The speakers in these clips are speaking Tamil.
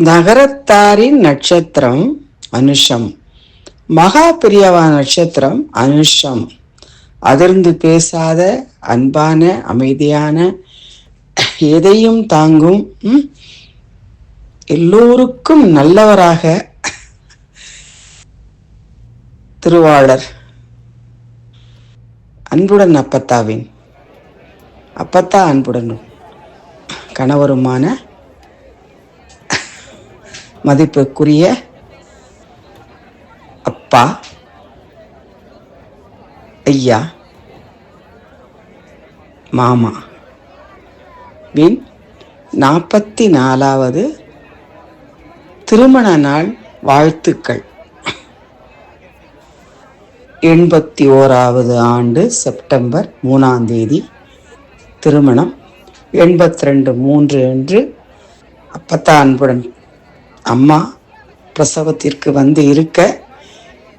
நகரத்தாரின் நட்சத்திரம் அனுஷம். மகா பிரியவா நட்சத்திரம் அனுஷம். அதிர்ந்து பேசாத அன்பான அமைதியான எதையும் தாங்கும் எல்லோருக்கும் நல்லவராக திருவாளர். அன்புடன் அப்பத்தாவின். அப்பத்தா அன்புடனும். கணவருமான மதிப்புக்குரிய அப்பா ஐயா மாமா. வின் நாற்பத்தி நாலாவது திருமண நாள் வாழ்த்துக்கள். எண்பத்தி ஓராவது ஆண்டு செப்டம்பர் மூணாம் தேதி திருமணம். எண்பத்தி ரெண்டு மூன்று என்று அப்பத்தா அன்புடன் அம்மா பிரசவத்திற்கு வந்து இருக்க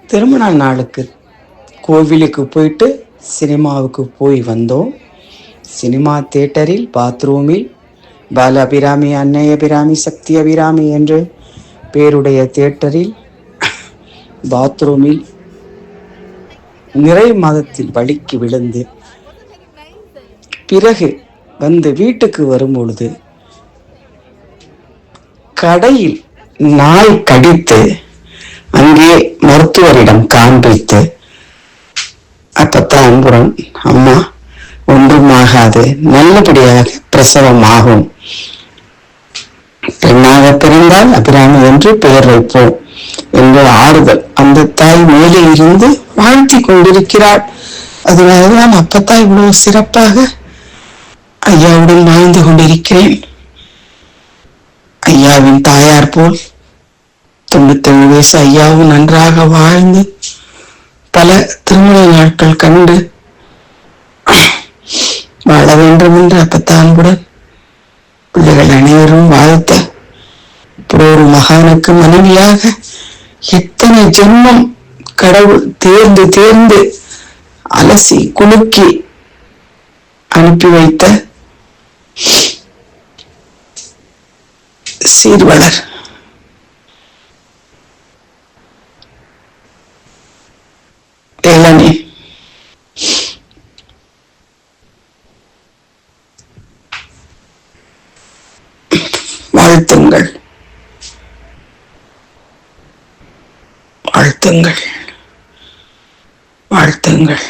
திருமண நாளுக்கு கோவிலுக்கு போயிட்டு சினிமாவுக்கு போய் வந்தோம். சினிமா தேட்டரில் பாத்ரூமில் பால அபிராமி அன்னை அபிராமி சக்தி அபிராமி என்று பேருடைய தேட்டரில் பாத்ரூமில் நிறை மாதத்தில் வலிக்கு விழுந்து பிறகு வந்து வீட்டுக்கு வரும் பொழுது கடையில் நாய் கடித்து அங்கே மருத்துவரிடம் காண்பித்து அப்பத்தான் அன்புடன் அம்மா ஒன்றுமாகாது நல்லபடியாக பிரசவம் ஆகும் பெண்ணாக பிறந்தால் அபிராமி என்று பெயர் வைப்போம் என்று ஆறுதல் அந்த தாய் மேலே இருந்து வாழ்த்தி கொண்டிருக்கிறாள். அதனாலதான் அப்பத்தான் இவ்வளவு சிறப்பாக ஐயாவுடன் வாழ்ந்து கொண்டிருக்கிறேன். ஐயாவின் தாயார் போல் தொண்ணூத்தேழு வயசு ஐயாவும் நன்றாக வாழ்ந்து பல திருமண நாட்கள் கண்டு வாழ வேண்டும் என்று அப்பத்தான்புடன் பிள்ளைகள் அனைவரும் வாழ்த்த இப்படி ஒரு மகானுக்கு மனைவியாக எத்தனை ஜென்மம் கடவுள் தேர்ந்து தேர்ந்து அலசி குலுக்கி அனுப்பி வைத்த சீர்வளர் இளநீ. வாழ்த்துங்கள். வாழ்த்துங்கள். வாழ்த்துங்கள்.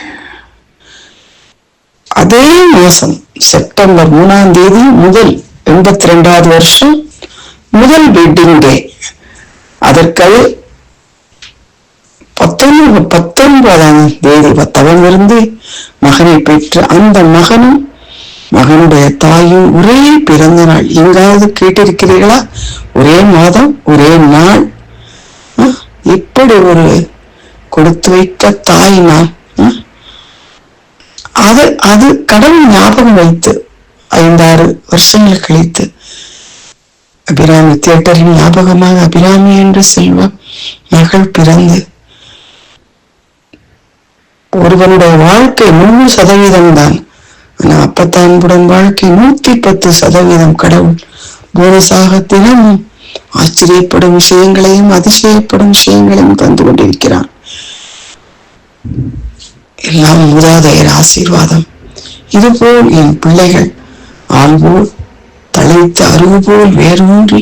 அதே மாசம் செப்டம்பர் மூணாம் தேதி முதல் எண்பத்தி ரெண்டாவது வருஷம் முதல் வெட்டிங் டே அதற்கு பத்தொன்பது பத்தொன்பதாம் தேதி தவம் மகனை பெற்று அந்த மகனும் மகனுடைய தாயும் ஒரே பிறந்த நாள். எங்காவது கேட்டிருக்கிறீர்களா? ஒரே மாதம் ஒரே நாள். இப்படி ஒரு கொடுத்து வைத்த தாய் நான் அது அது கடவுள் ஞாபகம் வைத்து ஐந்தாறு வருஷங்கள் கழித்து அபிராமி தியேட்டரின் ஞாபகமாக அபிராமி என்று செல்வ மகள் பிறந்து ஒருவனுடைய வாழ்க்கை நூறு சதவீதம் தான். ஆனா அப்பத்தான்புடன் வாழ்க்கை நூத்தி பத்து சதவீதம் கடவுள். போனஸாக தினமும் ஆச்சரியப்படும் விஷயங்களையும் அதிசயப்படும் விஷயங்களையும் தந்து கொண்டிருக்கிறான். எல்லாம் மூதாதையர் ஆசீர்வாதம். இதுபோல் என் பிள்ளைகள் ஆண்போல் அழைத்து அருகு போல் வேரூன்றி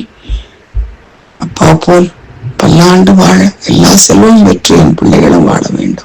அப்பா போல் பல்லாண்டு வாழ எல்லா செல்வம் பெற்று என் பிள்ளைகளும் வாழ வேண்டும்.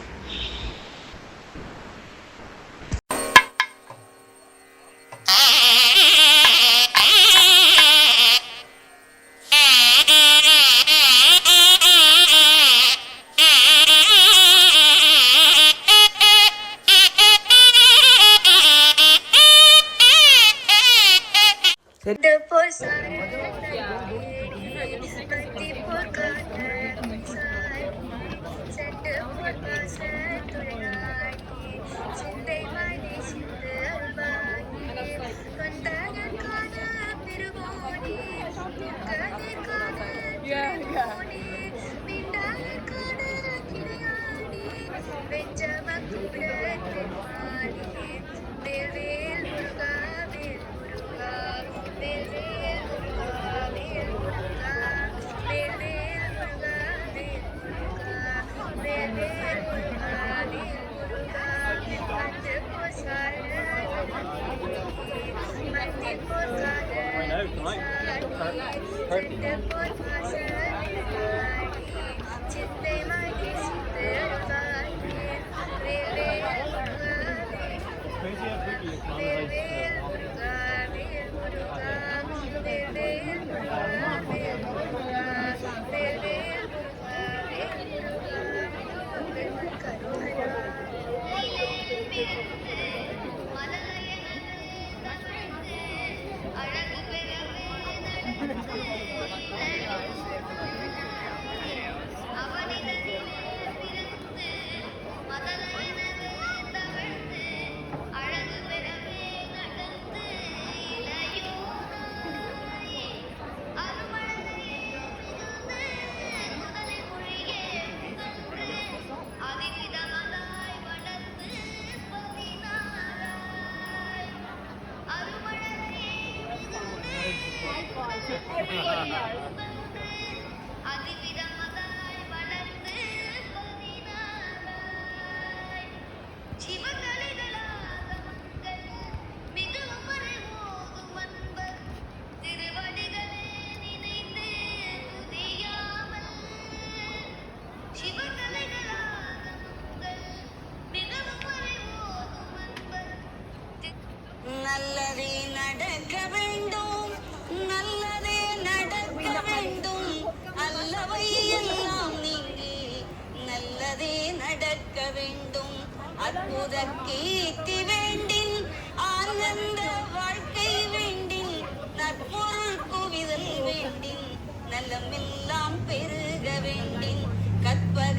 நல்லதே நடக்க வேண்டும் நல்லதே நடக்க வேண்டும். அல்லவை எல்லாம் நீங்கி நல்லதே நடக்க வேண்டும். அற்புத கீர்த்தி வேண்டின் ஆனந்த வாழ்க்கை வேண்டின் நற்பொருள் குவிதல் வேண்டின் நலமெல்லாம் பெருக வேண்டின் கற்பக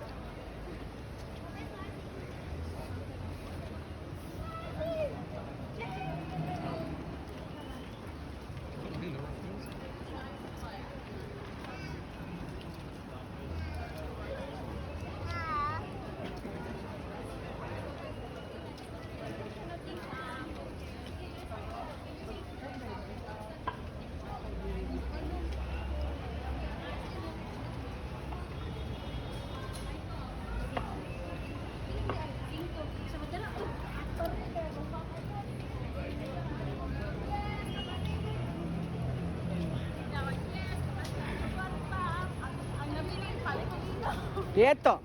Quieto.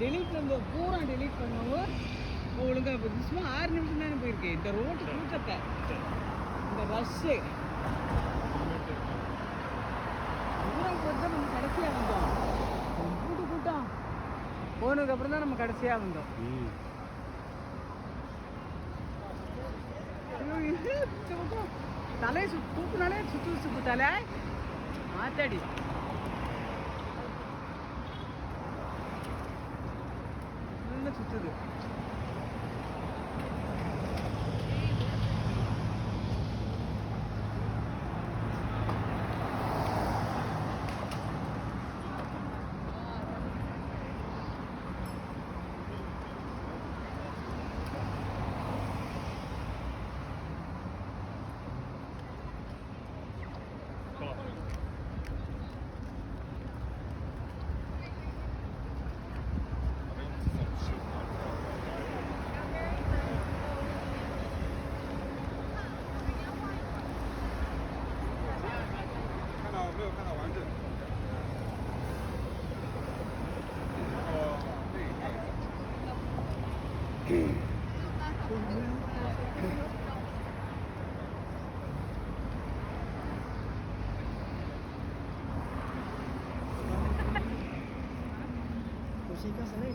டெலீட் வந்து பூரா டெலீட் பண்ணவங்க ஒழுங்கா இப்போ சும்மா ஆறு நிமிஷம் தானே போயிருக்கேன் இந்த ரோட்டு கூட்டத்தை இந்த ரஷ்ஷு பூரா போட்டு தான் நம்ம கடைசியாக வந்தோம். கூட்டு கூட்டம் போனதுக்கப்புறம் தான் நம்ம கடைசியாக வந்தோம். ம். ஐயோ, இது சுத்தம். தலையை சு தூக்குனாலே சுத்து சுத்து தலை. ஆத்தாடி. 是这里 ঠিক আছে না